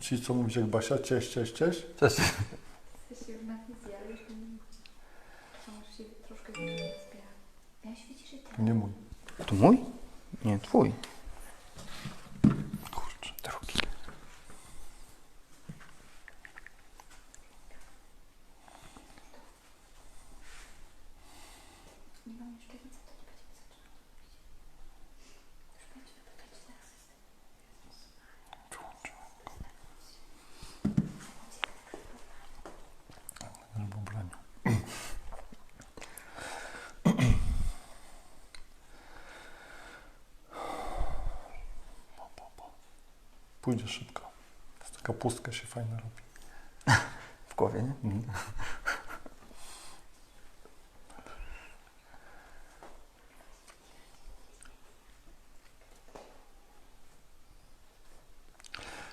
ci co mówić jak Basia, cześć, cześć, cześć. Cześć. Jesteście już na wizji, ale już nie to możesz się troszkę zbierać. Miałeś widzisz i ty. Nie mój. To mój? Nie, twój. Kurczę. Drugi. Nie mam jeszcze nic, to nie będziemy zaczynać. Już będziemy pytać teraz. Żeby ubraniu. Po, po, po. Pójdzie szybko. Taka pustka się fajna robi. W głowie, nie? Mhm.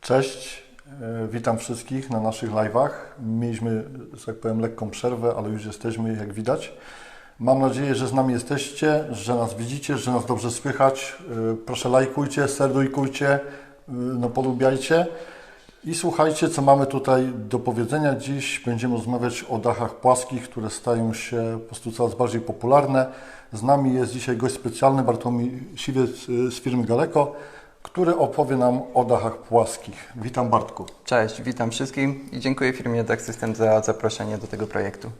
Cześć, e, witam wszystkich na naszych live'ach. Mieliśmy, że tak powiem, lekką przerwę, ale już jesteśmy, jak widać. Mam nadzieję, że z nami jesteście, że nas widzicie, że nas dobrze słychać. E, Proszę lajkujcie, serdujkujcie, no polubiajcie. I słuchajcie, co mamy tutaj do powiedzenia. Dziś będziemy rozmawiać o dachach płaskich, które stają się po prostu coraz bardziej popularne. Z nami jest dzisiaj gość specjalny, Bartłomiej Siwiec y, z firmy Galeko, który opowie nam o dachach płaskich. Witam Bartku. Cześć, witam wszystkim i dziękuję firmie Dach System za zaproszenie do tego projektu.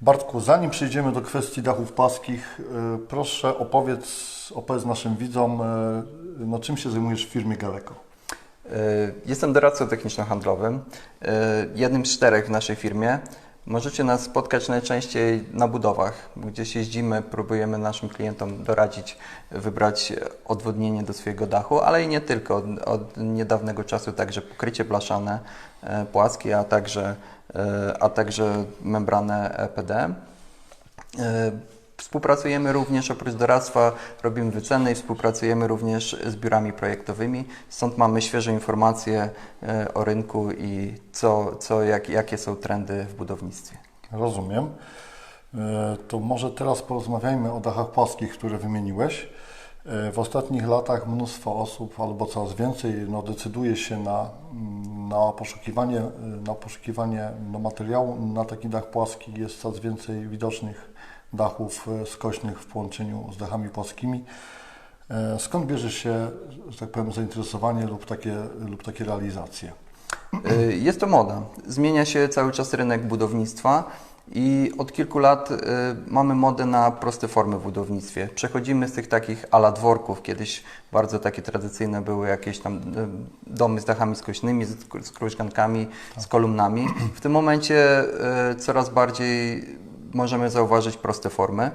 Bartku, zanim przejdziemy do kwestii dachów płaskich, y, proszę opowiedz, opowiedz naszym widzom, y, no, czym się zajmujesz w firmie Galeko. Y, Jestem doradcą techniczno-handlowym, jednym z czterech w naszej firmie. Możecie nas spotkać najczęściej na budowach, gdzieś jeździmy, próbujemy naszym klientom doradzić, wybrać odwodnienie do swojego dachu, ale i nie tylko. Od, niedawnego czasu także pokrycie blaszane, e, płaskie, a także, e, a także membranę EPD. E, Współpracujemy również oprócz doradztwa, robimy wyceny i współpracujemy również z biurami projektowymi. Stąd mamy świeże informacje e, o rynku i co, co jak, jakie są trendy w budownictwie. Rozumiem. E, To może teraz porozmawiajmy o dachach płaskich, które wymieniłeś. E, W ostatnich latach mnóstwo osób, albo coraz więcej, no, decyduje się na, mm, na poszukiwanie, e, na poszukiwanie no, materiału na taki dach płaski. Jest coraz więcej widocznych dachów e, skośnych w połączeniu z dachami płaskimi. Skąd bierze się, że tak powiem, zainteresowanie lub takie, lub takie realizacje? Jest to moda. Zmienia się cały czas rynek budownictwa i od kilku lat y, mamy modę na proste formy w budownictwie. Przechodzimy z tych takich ala dworków, kiedyś bardzo takie tradycyjne były jakieś tam y, domy z dachami skośnymi, z, z krużgankami, z kolumnami. W tym momencie y, coraz bardziej możemy zauważyć proste formy.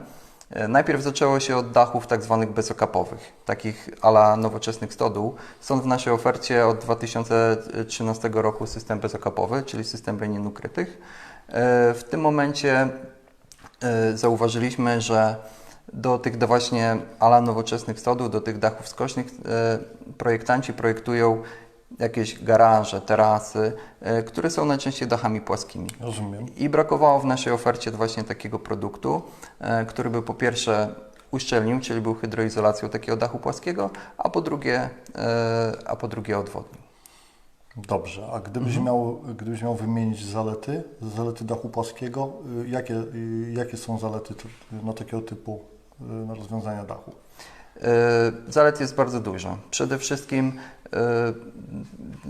E, Najpierw zaczęło się od dachów tak zwanych bezokapowych, takich ala nowoczesnych stodół. Są w naszej ofercie od 2013 roku system bezokapowy, czyli system linin ukrytych. E, W tym momencie e, zauważyliśmy, że do tych do właśnie ala nowoczesnych stodół, do tych dachów skośnych e, projektanci projektują jakieś garaże, terasy, które są najczęściej dachami płaskimi. Rozumiem. I brakowało w naszej ofercie właśnie takiego produktu, który by po pierwsze uszczelnił, czyli był hydroizolacją takiego dachu płaskiego, a po drugie, a po drugie odwodnił. Dobrze, a gdybyś, miał, gdybyś miał wymienić zalety, zalety dachu płaskiego, y, jakie, y, jakie są zalety no, takiego typu no, rozwiązania dachu? Zalet jest bardzo dużo. Przede wszystkim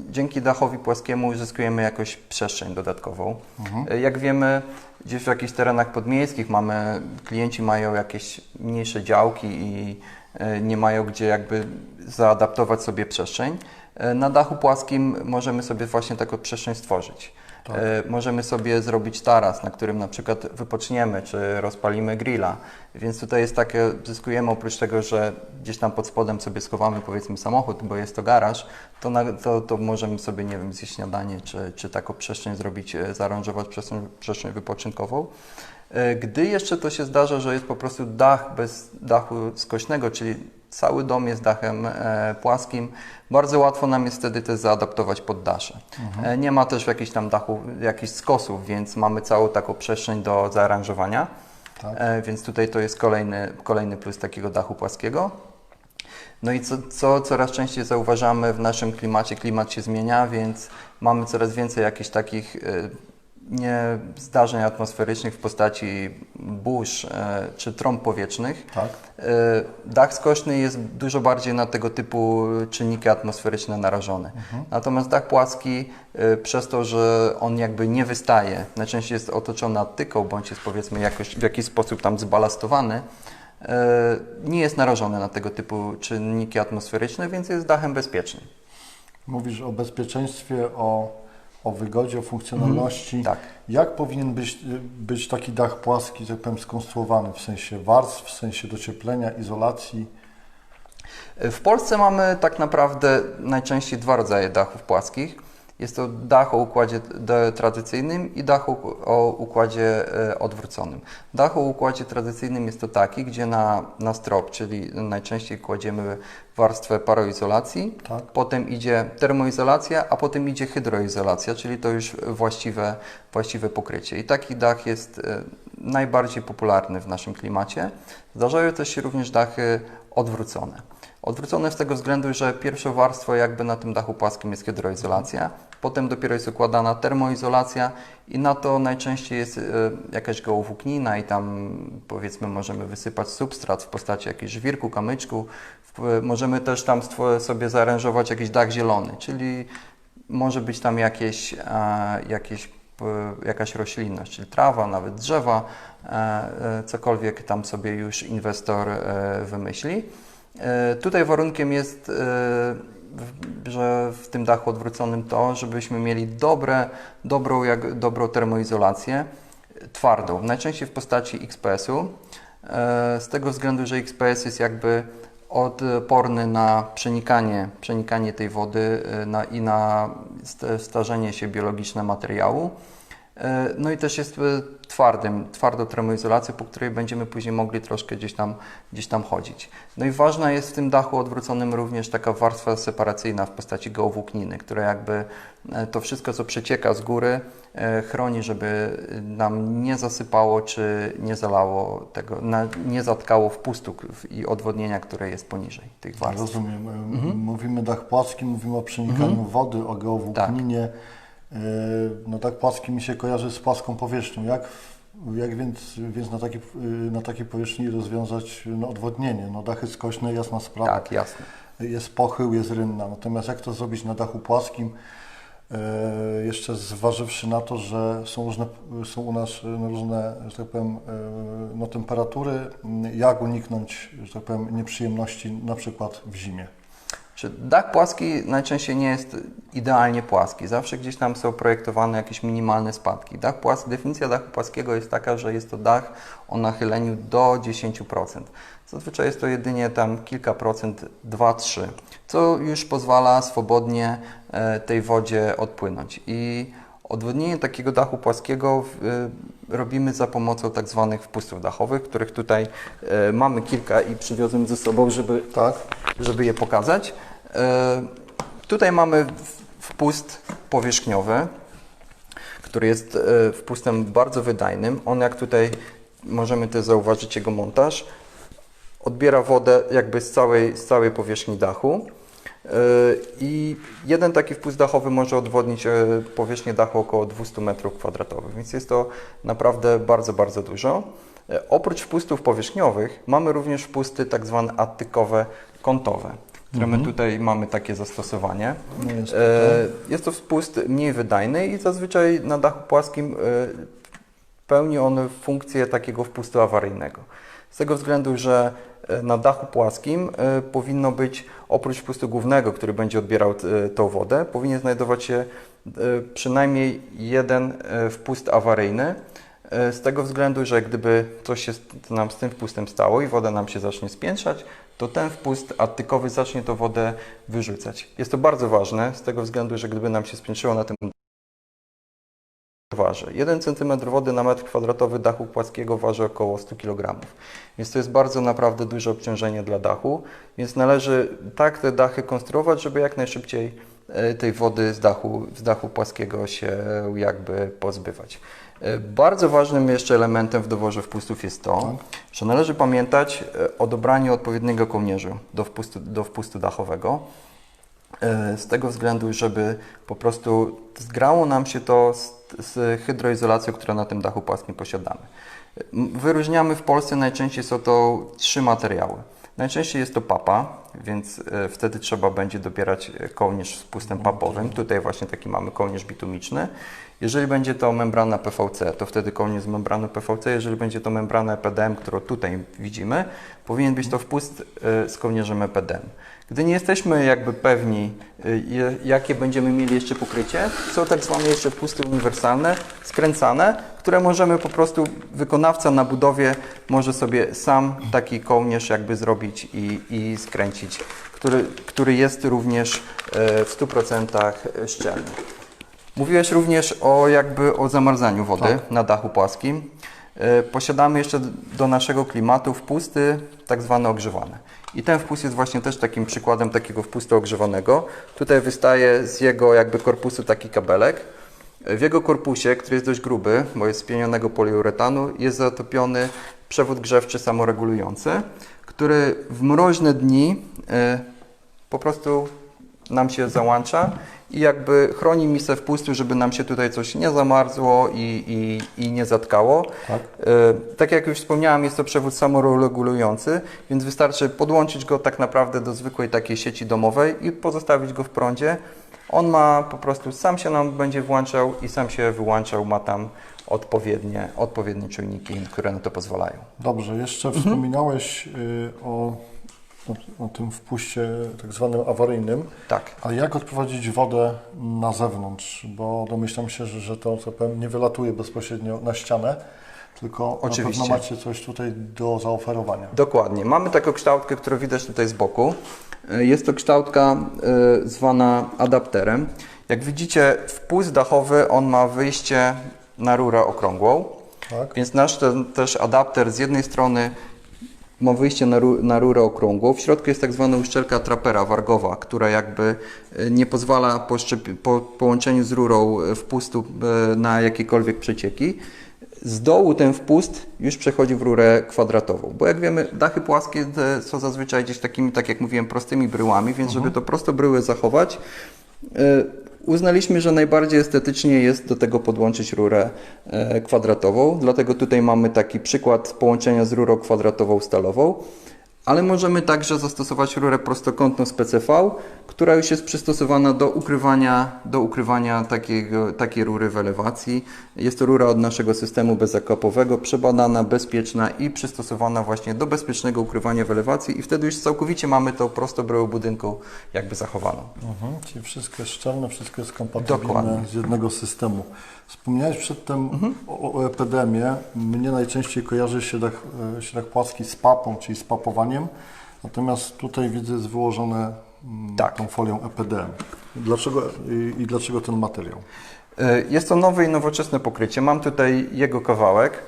dzięki dachowi płaskiemu uzyskujemy jakąś przestrzeń dodatkową. E, Jak wiemy, gdzieś w jakichś terenach podmiejskich mamy, klienci mają jakieś mniejsze działki i nie mają gdzie jakby zaadaptować sobie przestrzeń. E, Na dachu płaskim możemy sobie właśnie taką przestrzeń stworzyć. Tak. E, Możemy sobie zrobić taras, na którym na przykład wypoczniemy, czy rozpalimy grilla. Więc tutaj jest takie, zyskujemy oprócz tego, że gdzieś tam pod spodem sobie schowamy powiedzmy samochód, bo jest to garaż, to, na, to, to możemy sobie, nie wiem, zjeść śniadanie, czy, czy taką przestrzeń zrobić, e, zaaranżować przestrzeń, przestrzeń wypoczynkową. Gdy jeszcze to się zdarza, że jest po prostu dach bez dachu skośnego, czyli cały dom jest dachem e, płaskim, bardzo łatwo nam jest wtedy też zaadaptować poddasze. E, nie ma też jakichś tam dachu jakichś skosów, więc mamy całą taką przestrzeń do zaaranżowania. Tak. E, więc tutaj to jest kolejny, kolejny plus takiego dachu płaskiego. No i co, co coraz częściej zauważamy w naszym klimacie, klimat się zmienia, więc mamy coraz więcej jakichś takich zdarzeń atmosferycznych w postaci burz e, czy trąb powietrznych. Tak. E, Dach skośny jest dużo bardziej na tego typu czynniki atmosferyczne narażony. Natomiast dach płaski, e, przez to, że on jakby nie wystaje, najczęściej jest otoczony attyką, bądź jest powiedzmy jakoś, w jakiś sposób tam zbalastowany, nie jest narażony na tego typu czynniki atmosferyczne, więc jest dachem bezpiecznym. Mówisz o bezpieczeństwie, o, o wygodzie, o funkcjonalności. Tak. Jak powinien być, być taki dach płaski, tak powiem, skonstruowany w sensie warstw, w sensie docieplenia, izolacji? W Polsce mamy tak naprawdę najczęściej dwa rodzaje dachów płaskich. Jest to dach o układzie tradycyjnym i dach o, o układzie e, odwróconym. Dach o układzie tradycyjnym jest to taki, gdzie na, na strop, czyli najczęściej kładziemy warstwę paroizolacji, Tak. potem idzie termoizolacja, a potem idzie hydroizolacja, czyli to już właściwe, właściwe pokrycie. I taki dach jest e, najbardziej popularny w naszym klimacie. Zdarzają też się również dachy odwrócone. Odwrócone z tego względu, że pierwszą warstwą jakby na tym dachu płaskim jest hydroizolacja, potem dopiero jest układana termoizolacja i na to najczęściej jest e, jakaś gołowłóknina i tam powiedzmy możemy wysypać substrat w postaci jakiegoś żwirku, kamyczku. W- Możemy też tam sobie zaaranżować jakiś dach zielony, czyli może być tam jakieś, e, jakieś, e, jakaś roślinność, czyli trawa, nawet drzewa, e, e, cokolwiek tam sobie już inwestor e, wymyśli. E, Tutaj warunkiem jest, e, że w tym dachu odwróconym to, żebyśmy mieli dobre, dobrą, jak, dobrą termoizolację, twardą, najczęściej w postaci XPS-u, e, z tego względu, że XPS jest jakby odporny na przenikanie, przenikanie tej wody e, na, i na st- starzenie się biologiczne materiału. E, No i też jest twardym, twardą termoizolacją, po której będziemy później mogli troszkę gdzieś tam, gdzieś tam chodzić. No i ważna jest w tym dachu odwróconym również taka warstwa separacyjna w postaci geowłókniny, która jakby e, to wszystko, co przecieka z góry, e, chroni, żeby nam nie zasypało czy nie zalało tego, nie zatkało wpustu i odwodnienia, które jest poniżej tych warstw. Rozumiem. Mhm. Mówimy dach płaski, mówimy o przenikaniu wody, o geowłókninie. E, No dach płaski mi się kojarzy z płaską powierzchnią. Jak, jak więc, więc na, takiej, e, na takiej powierzchni rozwiązać no, odwodnienie? No dachy skośne, jasna sprawa. Tak, jasne. Jest pochył, jest rynna. Natomiast jak to zrobić na dachu płaskim? E, jeszcze zważywszy na to, że są, różne, są u nas różne, że tak powiem, no, temperatury, jak uniknąć, że tak powiem, nieprzyjemności na przykład w zimie. Czy dach płaski najczęściej nie jest idealnie płaski. Zawsze gdzieś tam są projektowane jakieś minimalne spadki. Dach płaski, definicja dachu płaskiego jest taka, że jest to dach o nachyleniu do 10%. Zazwyczaj jest to jedynie tam kilka procent, 2-3, co już pozwala swobodnie e, tej wodzie odpłynąć. I odwodnienie takiego dachu płaskiego e, robimy za pomocą tak zwanych wpustów dachowych, których tutaj e, mamy kilka i przywiozłem ze sobą, żeby Tak? żeby je pokazać. E, Tutaj mamy wpust powierzchniowy, który jest e, wpustem bardzo wydajnym. On, jak tutaj możemy też zauważyć jego montaż, odbiera wodę jakby z całej, z całej powierzchni dachu. E, I jeden taki wpust dachowy może odwodnić powierzchnię dachu około 200 m2, więc jest to naprawdę bardzo, bardzo dużo. Oprócz wpustów powierzchniowych mamy również wpusty tak zwane attykowe kątowe, które my tutaj mamy takie zastosowanie. No jest E, Jest to spust mniej wydajny i zazwyczaj na dachu płaskim e, pełni on funkcję takiego wpustu awaryjnego. Z tego względu, że e, na dachu płaskim e, powinno być oprócz wpustu głównego, który będzie odbierał e, tą wodę, powinien znajdować się e, przynajmniej jeden e, wpust awaryjny. Z tego względu, że gdyby coś się nam z tym wpustem stało i woda nam się zacznie spiętrzać, to ten wpust attykowy zacznie tą wodę wyrzucać. Jest to bardzo ważne z tego względu, że gdyby nam się spiętrzyło na tym waży. 1 cm wody na metr kwadratowy dachu płaskiego waży około 100 kg. Więc to jest bardzo naprawdę duże obciążenie dla dachu, więc należy tak te dachy konstruować, żeby jak najszybciej tej wody z dachu, z dachu płaskiego się jakby pozbywać. E, Bardzo ważnym jeszcze elementem w doworze wpustów jest to, że należy pamiętać e, o dobraniu odpowiedniego kołnierzu do wpustu, do wpustu dachowego. E, Z tego względu, żeby po prostu zgrało nam się to z, z hydroizolacją, którą na tym dachu płaskim posiadamy. Wyróżniamy w Polsce najczęściej są to trzy materiały. Najczęściej jest to papa, więc e, wtedy trzeba będzie dobierać e, kołnierz z pustem papowym. Tutaj właśnie taki mamy kołnierz bitumiczny. Jeżeli będzie to membrana PVC, to wtedy kołnierz z membrany PVC. Jeżeli będzie to membrana EPDM, którą tutaj widzimy, powinien być to wpust e, z kołnierzem EPDM. Gdy nie jesteśmy jakby pewni, y, jakie będziemy mieli jeszcze pokrycie, są tak zwane jeszcze wpusty uniwersalne, skręcane, które możemy po prostu, wykonawca na budowie może sobie sam taki kołnierz jakby zrobić i, i skręcić, który, który jest również e, w 100% szczelny. Mówiłeś również o jakby o zamarzaniu wody Tak. na dachu płaskim. E, Posiadamy jeszcze do naszego klimatu wpusty tak zwane ogrzewane. I ten wpust jest właśnie też takim przykładem takiego wpustu ogrzewanego. Tutaj wystaje z jego jakby korpusu taki kabelek. W jego korpusie, który jest dość gruby, bo jest z pienionego poliuretanu, jest zatopiony przewód grzewczy samoregulujący, który w mroźne dni e, po prostu nam się załącza i jakby chroni misę wpustu, żeby nam się tutaj coś nie zamarzło i, i, i nie zatkało. Tak. E, tak jak już wspomniałem, jest to przewód samoregulujący, więc wystarczy podłączyć go tak naprawdę do zwykłej takiej sieci domowej i pozostawić go w prądzie. On ma po prostu, sam się nam będzie włączał i sam się wyłączał, ma tam odpowiednie, odpowiednie czujniki, które na to pozwalają. Dobrze, jeszcze Mhm. wspominałeś y, o, o, o tym wpuście tak zwanym awaryjnym. Tak. A jak odprowadzić wodę na zewnątrz? Bo domyślam się, że, że to co powiem, nie wylatuje bezpośrednio na ścianę, tylko Oczywiście. na pewno macie coś tutaj do zaoferowania. Dokładnie. Mamy taką kształtkę, którą widać tutaj z boku. E, Jest to kształtka e, zwana adapterem. Jak widzicie, wpust dachowy on ma wyjście na rurę okrągłą, Tak? więc nasz ten też adapter z jednej strony ma wyjście na, ru, na rurę okrągłą. W środku jest tak zwana uszczelka trapera wargowa, która jakby e, nie pozwala po, po połączeniu z rurą e, wpustu e, na jakiekolwiek przecieki. Z dołu ten wpust już przechodzi w rurę kwadratową, bo jak wiemy, dachy płaskie są zazwyczaj gdzieś takimi, tak jak mówiłem, prostymi bryłami, więc żeby to prosto bryły zachować, uznaliśmy, że najbardziej estetycznie jest do tego podłączyć rurę e, kwadratową, dlatego tutaj mamy taki przykład połączenia z rurą kwadratową stalową. Ale możemy także zastosować rurę prostokątną z PCV, która już jest przystosowana do ukrywania, do ukrywania takiego, takiej rury w elewacji. Jest to rura od naszego systemu bezzakopowego, przebadana, bezpieczna i przystosowana właśnie do bezpiecznego ukrywania w elewacji i wtedy już całkowicie mamy tą prostobryłą budynku jakby zachowaną. Mhm. Czyli wszystko jest szczelne, wszystko jest kompatybilne Dokładnie. z jednego systemu. Wspomniałeś przedtem o, o epidemie. Mnie najczęściej kojarzy się dach, e, dach płaski z papą, czyli z papowaniem. Natomiast tutaj widzę jest wyłożone mm, Tak. tą folią EPDM. Dlaczego i, i dlaczego ten materiał? E, Jest to nowe i nowoczesne pokrycie. Mam tutaj jego kawałek.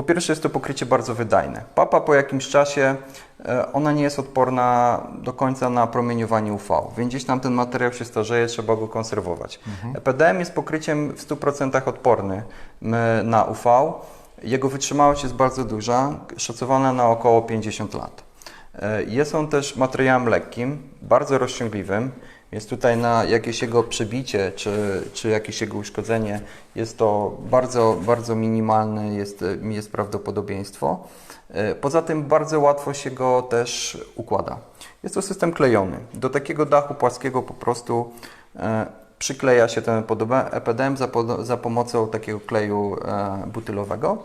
Po pierwsze jest to pokrycie bardzo wydajne. Papa po jakimś czasie, e, ona nie jest odporna do końca na promieniowanie UV, więc gdzieś tam ten materiał się starzeje, trzeba go konserwować. EPDM jest pokryciem w 100% odporny na UV. Jego wytrzymałość jest bardzo duża, szacowana na około 50 lat. E, Jest on też materiałem lekkim, bardzo rozciągliwym, więc tutaj na jakieś jego przebicie czy, czy jakieś jego uszkodzenie jest to bardzo, bardzo minimalne jest, jest prawdopodobieństwo. E, Poza tym bardzo łatwo się go też układa. Jest to system klejony. Do takiego dachu płaskiego po prostu e, przykleja się ten EPDM za, za pomocą takiego kleju e, butylowego.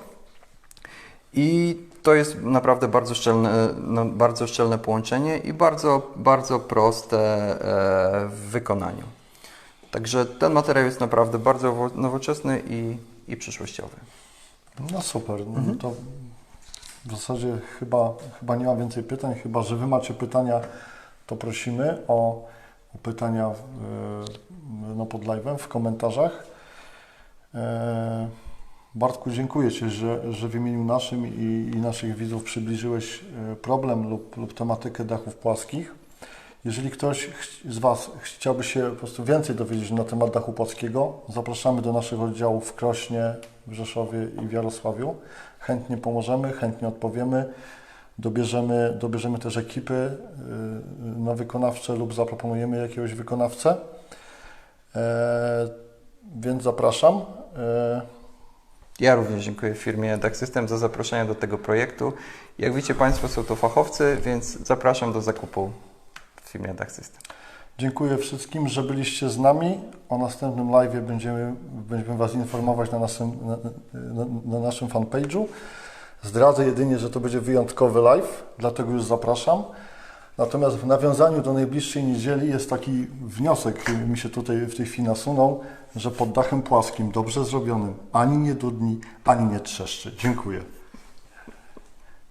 I to jest naprawdę bardzo szczelne, no, bardzo szczelne połączenie i bardzo, bardzo proste e, w wykonaniu. Także ten materiał jest naprawdę bardzo wo- nowoczesny i, i przyszłościowy. No super. No To w zasadzie chyba, chyba nie ma więcej pytań, chyba że Wy macie pytania, to prosimy o, o pytania w, no pod live'em w komentarzach. E, Bartku, dziękuję Ci, że, że w imieniu naszym i, i naszych widzów przybliżyłeś e, problem lub, lub tematykę dachów płaskich. Jeżeli ktoś z Was chciałby się po prostu więcej dowiedzieć na temat dachu płaskiego, zapraszamy do naszych oddziałów w Krośnie, w Rzeszowie i w Jarosławiu. Chętnie pomożemy, chętnie odpowiemy. Dobierzemy, dobierzemy też ekipy y, na wykonawcze lub zaproponujemy jakiegoś wykonawcę. E, więc zapraszam. Ja również dziękuję firmie DAC System za zaproszenie do tego projektu. Jak widzicie Państwo, są to fachowcy, więc zapraszam do zakupu w firmie DAC System. Dziękuję wszystkim, że byliście z nami. O następnym live będziemy, będziemy Was informować na naszym, na, na, na naszym fanpage'u. Zdradzę jedynie, że to będzie wyjątkowy live, dlatego już zapraszam. Natomiast w nawiązaniu do najbliższej niedzieli jest taki wniosek, który mi się tutaj w tej chwili nasunął, że pod dachem płaskim, dobrze zrobionym, ani nie dudni, ani nie trzeszczy. Dziękuję.